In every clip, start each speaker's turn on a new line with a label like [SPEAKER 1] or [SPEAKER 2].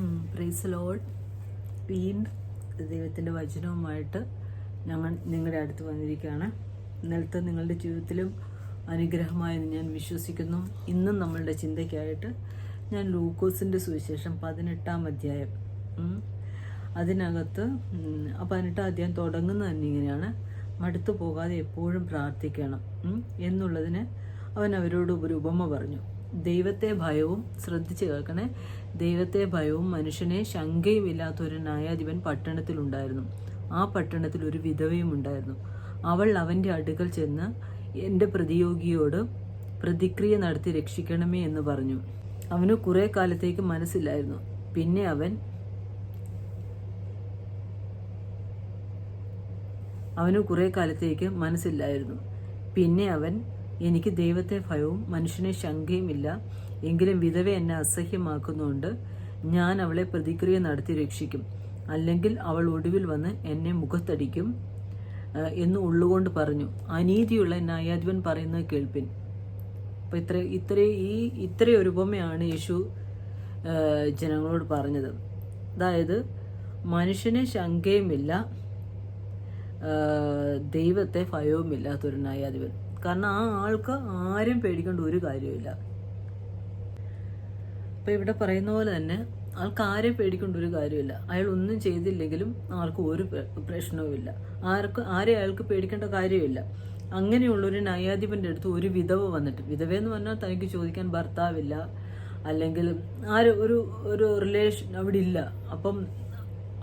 [SPEAKER 1] Price load വീണ്ടും ദൈവത്തിന്റെ വചനവുമായിട്ട് ഞങ്ങൾ നിങ്ങളുടെ അടുത്ത് വന്നിരിക്കുകയാണ്. ഇന്നലത്തെ നിങ്ങളുടെ ജീവിതത്തിലും അനുഗ്രഹമായെന്ന് ഞാൻ വിശ്വസിക്കുന്നു. ഇന്നും നമ്മളുടെ ചിന്തയ്ക്കായിട്ട് ഞാൻ ലൂക്കോസിന്റെ സുവിശേഷം പതിനെട്ടാം അധ്യായം അതിനകത്ത് പതിനെട്ടാം അധ്യായം തുടങ്ങുന്നത് തന്നെ ഇങ്ങനെയാണ്. മടുത്തു പോകാതെ എപ്പോഴും പ്രാർത്ഥിക്കണം എന്നുള്ളതിന് അവൻ അവരോട് ഒരു ഉപമ പറഞ്ഞു. ദൈവത്തെ ഭയവും ശ്രദ്ധിച്ചു കേൾക്കണേ. ദൈവത്തെ ഭയവും മനുഷ്യനെ ശങ്കയുമില്ലാത്ത ഒരു ന്യായാധിപൻ പട്ടണത്തിലുണ്ടായിരുന്നു. ആ പട്ടണത്തിൽ ഒരു വിധവയും ഉണ്ടായിരുന്നു. അവൾ അവന്റെ അടുക്കൽ ചെന്ന് എന്റെ പ്രതിയോഗിയോട് പ്രതിക്രിയ നടത്തി രക്ഷിക്കണമേ എന്ന് പറഞ്ഞു. അവന് കുറെ കാലത്തേക്ക് മനസ്സില്ലായിരുന്നു. പിന്നെ അവൻ അവന് കുറെ കാലത്തേക്ക് മനസ്സില്ലായിരുന്നു. പിന്നെ അവൻ എനിക്ക് ദൈവത്തെ ഭയവും മനുഷ്യനെ ശങ്കയുമില്ല എങ്കിലും വിധവ എന്നെ അസഹ്യമാക്കുന്നുണ്ട് ഞാൻ അവളെ പ്രതിക്രിയ നടത്തി രക്ഷിക്കും. അല്ലെങ്കിൽ അവൾ ഒടുവിൽ വന്ന് എന്നെ മുഖത്തടിക്കും എന്ന് ഉള്ളുകൊണ്ട് പറഞ്ഞു. അനീതിയുള്ള ന്യായാധിപൻ പറയുന്നത് കേൾപ്പിൻ. അപ്പൊ ഇത്ര ഇത്ര ഈ ഇത്രയൊരു ഉപമയാണ് യേശു ജനങ്ങളോട് പറഞ്ഞത്. അതായത് മനുഷ്യനെ ശങ്കയുമില്ല ദൈവത്തെ ഭയവുമില്ലാത്തൊരു ന്യായാധിപൻ. കാരണം ആ ആൾക്ക് ആരും പേടിക്കേണ്ട ഒരു കാര്യമില്ല അപ്പൊ ഇവിടെ പറയുന്ന പോലെ തന്നെ ആൾക്ക് ആരെയും പേടിക്കേണ്ട ഒരു കാര്യമില്ല അയാൾ ഒന്നും ചെയ്തില്ലെങ്കിലും ആർക്കും ഒരു പ്ര- പ്രശ്നവുമില്ല. ആർക്ക് ആരെ അയാൾക്ക് പേടിക്കേണ്ട കാര്യമില്ല അങ്ങനെയുള്ള ഒരു ന്യായാധിപന്റെ അടുത്ത് ഒരു വിധവ വന്നിട്ട് വിധവ എന്ന് പറഞ്ഞാൽ തനിക്ക് ചോദിക്കാൻ ഭർത്താവില്ല അല്ലെങ്കിൽ ആര് ഒരു ഒരു റിലേഷൻ അവിടെ ഇല്ല. അപ്പം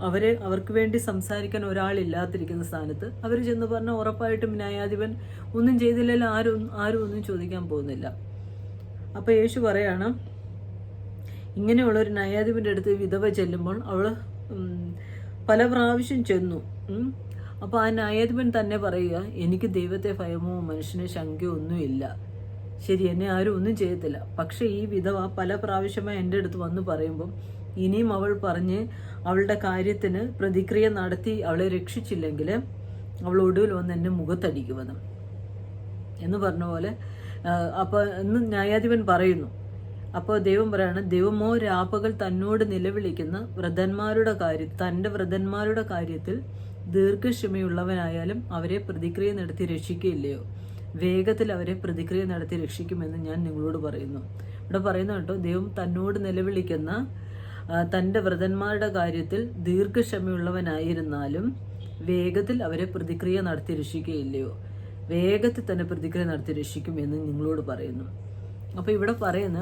[SPEAKER 1] അവരെ അവർക്ക് വേണ്ടി സംസാരിക്കാൻ ഒരാളില്ലാതിരിക്കുന്ന സ്ഥാനത്ത് അവർ ചെന്ന് പറഞ്ഞാൽ ഉറപ്പായിട്ടും ന്യായാധിപൻ ഒന്നും ചെയ്തില്ലല്ലോ ആരും ആരും ഒന്നും ചോദിക്കാൻ പോകുന്നില്ല. അപ്പൊ യേശു പറയാണ് ഇങ്ങനെയുള്ള ഒരു ന്യായാധിപന്റെ അടുത്ത് വിധവ ചെല്ലുമ്പോൾ അവൾ പല പ്രാവശ്യം ചെന്നു. അപ്പോൾ അപ്പൊ ആ ന്യായാധിപൻ തന്നെ പറയുക എനിക്ക് ദൈവത്തെ ഭയമോ മനുഷ്യനെ ശങ്കയോ ഒന്നുമില്ല. ശരി എന്നെ ആരും ഒന്നും ചെയ്യത്തില്ല. പക്ഷേ ഈ വിധവ പല പ്രാവശ്യമായി എന്റെ അടുത്ത് വന്ന് പറയുമ്പം ഇനിയും അവൾ പറഞ്ഞ് അവളുടെ കാര്യത്തിന് പ്രതിക്രിയ നടത്തി അവളെ രക്ഷിച്ചില്ലെങ്കിൽ അവൾ ഒടുവിൽ വന്ന് എന്നെ മുഖത്തടിക്കുമെന്ന്. എന്ന് പറഞ്ഞ പോലെ അപ്പോൾ അപ്പൊ എന്ന് ന്യായാധിപൻ പറയുന്നു. അപ്പോൾ ദൈവം പറയാണ് ദൈവമോ രാപ്പകൽ തന്നോട് നിലവിളിക്കുന്ന വ്രതന്മാരുടെ കാര്യം തന്റെ വ്രതന്മാരുടെ കാര്യത്തിൽ ദീർഘക്ഷമയുള്ളവനായാലും അവരെ പ്രതിക്രിയ നടത്തി രക്ഷിക്കുകയില്ലയോ? വേഗത്തിൽ അവരെ പ്രതിക്രിയ നടത്തി രക്ഷിക്കുമെന്ന് ഞാൻ നിങ്ങളോട് പറയുന്നു. ഇവിടെ പറയുന്ന കേട്ടോ ദൈവം തന്നോട് നിലവിളിക്കുന്ന തന്റെ വ്രതന്മാരുടെ കാര്യത്തിൽ ദീർഘക്ഷമയുള്ളവനായിരുന്നാലും വേഗത്തിൽ അവരെ പ്രതിക്രിയ നടത്തി രക്ഷിക്കുകയില്ലയോ? വേഗത്തിൽ തന്നെ പ്രതിക്രിയ നടത്തി രക്ഷിക്കും എന്ന് നിങ്ങളോട് പറയുന്നു. അപ്പോൾ ഇവിടെ പറയുന്ന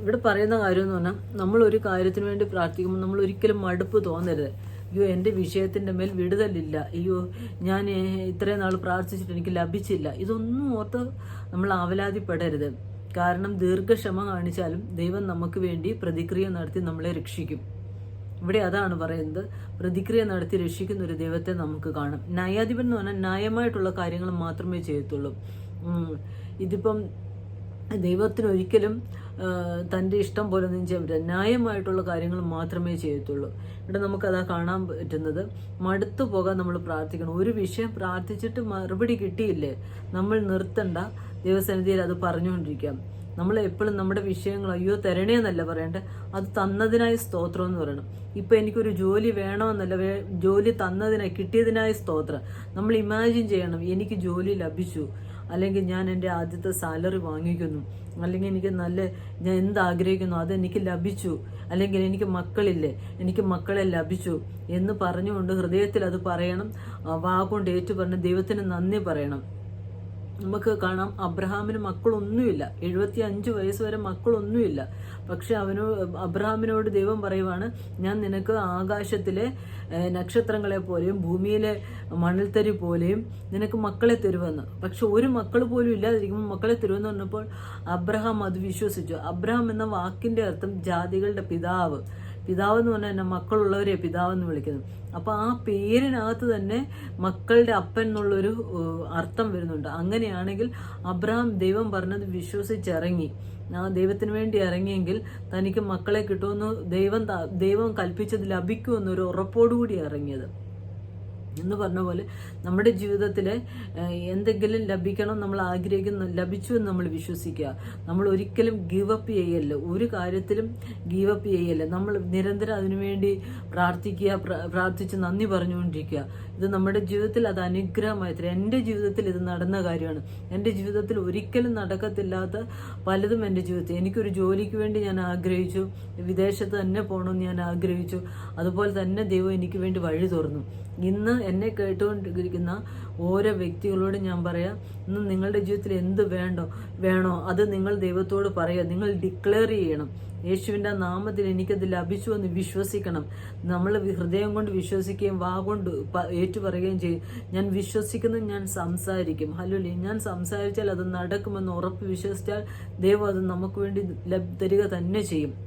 [SPEAKER 1] ഇവിടെ പറയുന്ന കാര്യം എന്ന് പറഞ്ഞാൽ നമ്മൾ ഒരു കാര്യത്തിന് വേണ്ടി പ്രാർത്ഥിക്കുമ്പോൾ നമ്മൾ ഒരിക്കലും മടുപ്പ് തോന്നരുത്. അയ്യോ എന്റെ വിഷയത്തിന്റെ മേൽ വിടുതലില്ല. അയ്യോ ഞാൻ ഇത്രയും നാൾ പ്രാർത്ഥിച്ചിട്ട് എനിക്ക് ലഭിച്ചില്ല. ഇതൊന്നും ഓർത്ത് നമ്മൾ ആവലാതിപ്പെടരുത്. കാരണം ദീർഘക്ഷമ കാണിച്ചാലും ദൈവം നമുക്ക് വേണ്ടി പ്രതിക്രിയ നടത്തി നമ്മളെ രക്ഷിക്കും. ഇവിടെ അതാണ് പറയുന്നത്. പ്രതിക്രിയ നടത്തി രക്ഷിക്കുന്ന ഒരു ദൈവത്തെ നമുക്ക് കാണാം. ന്യായാധിപൻ എന്ന് പറഞ്ഞാൽ ന്യായമായിട്ടുള്ള കാര്യങ്ങൾ മാത്രമേ ചെയ്യത്തുള്ളൂ. ഇതിപ്പം ദൈവത്തിന് ഒരിക്കലും തന്റെ ഇഷ്ടം പോലെ ഒന്നും ചെയ്യാൻ പറ്റില്ല. ന്യായമായിട്ടുള്ള കാര്യങ്ങൾ മാത്രമേ ചെയ്യത്തുള്ളൂ. ഇവിടെ നമുക്കതാ കാണാൻ പറ്റുന്നത്. മടുത്തു പോകാൻ നമ്മൾ പ്രാർത്ഥിക്കണം. ഒരു വിഷയം പ്രാർത്ഥിച്ചിട്ട് മറുപടി കിട്ടിയില്ലേ? നമ്മൾ നിർത്തണ്ട. ദൈവസന്നിധിയിൽ അത് പറഞ്ഞുകൊണ്ടിരിക്കാം നമ്മൾ എപ്പോഴും നമ്മുടെ വിഷയങ്ങൾ അയ്യോ തരണേ എന്നല്ല പറയേണ്ടത്. അത് തന്നതിനായി സ്തോത്രം എന്ന് പറയണം. ഇപ്പൊ എനിക്കൊരു ജോലി വേണമെന്നല്ല ജോലി തന്നതിനായി കിട്ടിയതിനായി സ്തോത്രം. നമ്മൾ ഇമാജിൻ ചെയ്യണം എനിക്ക് ജോലി ലഭിച്ചു. അല്ലെങ്കിൽ ഞാൻ എന്റെ ആദ്യത്തെ സാലറി വാങ്ങിക്കുന്നു. അല്ലെങ്കിൽ എനിക്ക് നല്ല ഞാൻ എന്ത് ആഗ്രഹിക്കുന്നു അത് എനിക്ക് ലഭിച്ചു. അല്ലെങ്കിൽ എനിക്ക് മക്കളില്ലേ എനിക്ക് മക്കളെ ലഭിച്ചു എന്ന് പറഞ്ഞുകൊണ്ട് ഹൃദയത്തിൽ അത് പറയണം. വാ കൊണ്ട് ഏറ്റു പറഞ്ഞ് ദൈവത്തിന് നന്ദി പറയണം. നമുക്ക് കാണാം അബ്രഹാമിന് മക്കളൊന്നുമില്ല. എഴുപത്തി അഞ്ച് വയസ്സ് വരെ മക്കളൊന്നുമില്ല. പക്ഷെ അവനോ അബ്രഹാമിനോട് ദൈവം പറയുവാണ് ഞാൻ നിനക്ക് ആകാശത്തിലെ നക്ഷത്രങ്ങളെ പോലെയും ഭൂമിയിലെ മണൽത്തരി പോലെയും നിനക്ക് മക്കളെ തരുവെന്ന്. പക്ഷെ ഒരു മക്കൾ പോലും ഇല്ലാതിരിക്കുമ്പോൾ മക്കളെ തരുമെന്ന് പറഞ്ഞപ്പോൾ അബ്രഹാം അത് വിശ്വസിച്ചു. അബ്രഹാം എന്ന വാക്കിന്റെ അർത്ഥം ജാതികളുടെ പിതാവ്. പിതാവ് എന്ന് പറഞ്ഞാൽ എന്നെ മക്കളുള്ളവരെ പിതാവ് എന്ന് വിളിക്കുന്നു അപ്പൊ ആ പേരിനകത്ത് തന്നെ മക്കളുടെ അപ്പൻ എന്നുള്ളൊരു അർത്ഥം വരുന്നുണ്ട്. അങ്ങനെയാണെങ്കിൽ അബ്രഹാം ദൈവം പറഞ്ഞത് വിശ്വസിച്ചിറങ്ങി. ആ ദൈവത്തിന് വേണ്ടി ഇറങ്ങിയെങ്കിൽ തനിക്ക് മക്കളെ കിട്ടുമെന്ന് ദൈവം ദൈവം കൽപ്പിച്ചത് ലഭിക്കുമെന്നൊരു ഉറപ്പോടുകൂടി ഇറങ്ങിയത്. എന്ന് പറഞ്ഞ പോലെ നമ്മുടെ ജീവിതത്തിൽ എന്തെങ്കിലും ലഭിക്കണം നമ്മൾ ആഗ്രഹിക്കുന്ന ലഭിച്ചു എന്ന് നമ്മൾ വിശ്വസിക്കുക. നമ്മൾ ഒരിക്കലും ഗീവ് അപ്പ് ചെയ്യല്ല. ഒരു കാര്യത്തിലും ഗീവ് അപ്പ് ചെയ്യല്ല. നമ്മൾ നിരന്തരം അതിനുവേണ്ടി പ്രാർത്ഥിക്കുക പ്ര- പ്രാർത്ഥിച്ച് നന്ദി പറഞ്ഞുകൊണ്ടിരിക്കുക. ഇത് നമ്മുടെ ജീവിതത്തിൽ അത് അനുഗ്രഹമായി തരും എന്റെ ജീവിതത്തിൽ ഇത് നടന്ന കാര്യമാണ്. എന്റെ ജീവിതത്തിൽ ഒരിക്കലും നടക്കത്തില്ലാത്ത പലതും എന്റെ ജീവിതത്തിൽ. എനിക്കൊരു ജോലിക്ക് വേണ്ടി ഞാൻ ആഗ്രഹിച്ചു. വിദേശത്ത് തന്നെ പോകണമെന്ന് ഞാൻ ആഗ്രഹിച്ചു. അതുപോലെ തന്നെ ദൈവം എനിക്ക് വേണ്ടി വഴി തുറന്നു. ഇന്ന് എന്നെ കേട്ടുകൊണ്ടിരിക്കുന്ന ഓരോ വ്യക്തികളോടും ഞാൻ പറയാം ഇന്ന് നിങ്ങളുടെ ജീവിതത്തിൽ എന്ത് വേണ്ടോ വേണോ അത് നിങ്ങൾ ദൈവത്തോട് പറയുക. നിങ്ങൾ ഡിക്ലെയർ ചെയ്യണം. യേശുവിന്റെ നാമത്തിൽ എനിക്കത് ലഭിച്ചു എന്ന് വിശ്വസിക്കണം. നമ്മൾ ഹൃദയം കൊണ്ട് വിശ്വസിക്കുകയും വാ കൊണ്ട് ഏറ്റുപറയുകയും ഏറ്റു ചെയ്യും. ഞാൻ വിശ്വസിക്കുന്നു ഞാൻ സംസാരിക്കും. ഹലോലി ഞാൻ സംസാരിച്ചാൽ അത് നടക്കുമെന്ന് ഉറപ്പ് വിശ്വസിച്ചാൽ ദൈവം അത് നമുക്ക് വേണ്ടി തരിക തന്നെ ചെയ്യും.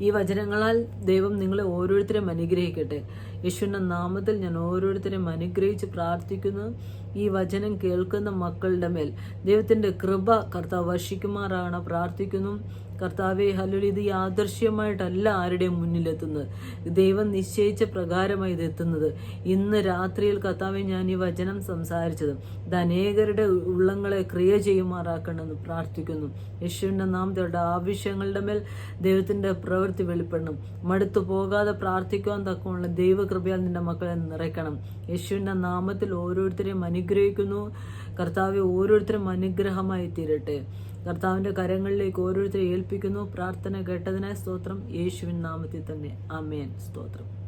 [SPEAKER 1] ഈ വചനങ്ങളാൽ ദൈവം നിങ്ങളെ ഓരോരുത്തരെയും അനുഗ്രഹിക്കട്ടെ. യേശുവിന്റെ നാമത്തിൽ ഞാൻ ഓരോരുത്തരെയും അനുഗ്രഹിച്ച് പ്രാർത്ഥിക്കുന്നു. ഈ വചനം കേൾക്കുന്ന മക്കളുടെ മേൽ. ദൈവത്തിന്റെ കൃപ കർത്താവ് വർഷിക്കുമാറാണ്. പ്രാർത്ഥിക്കുന്നു. കർത്താവെ ഹലോ ഇത് യാദൃശ്യമായിട്ടല്ല ആരുടെയും മുന്നിലെത്തുന്നത്. ദൈവം നിശ്ചയിച്ച പ്രകാരമായി ഇത് എത്തുന്നത് ഇന്ന് രാത്രിയിൽ കർത്താവെ ഞാൻ ഈ വചനം സംസാരിച്ചത് ഇത് അനേകരുടെ ഉള്ളങ്ങളെ ക്രിയ ചെയ്യുമാറാക്കണമെന്ന് പ്രാർത്ഥിക്കുന്നു. യേശുവിന്റെ നാമത്തോടെ ആവശ്യങ്ങളുടെ മേൽ ദൈവത്തിന്റെ പ്രവൃത്തി വെളിപ്പെടണം. മടുത്തു പോകാതെ പ്രാർത്ഥിക്കുവാൻ തക്കമുള്ള ദൈവകൃപയാൽ നിന്റെ മക്കളെ നിറയ്ക്കണം. യേശുവിന്റെ നാമത്തിൽ ഓരോരുത്തരെയും അനുഗ്രഹിക്കുന്നു. കർത്താവെ ഓരോരുത്തരും അനുഗ്രഹമായി തീരട്ടെ. കർത്താവിന്റെ കരങ്ങളിലേക്ക് ഓരോരുത്തരെ ഏൽപ്പിക്കുന്നു. പ്രാർത്ഥന കേട്ടതിനായി സ്തോത്രം. യേശുവിൻ നാമത്തിൽ തന്നെ. അമേൻ സ്തോത്രം.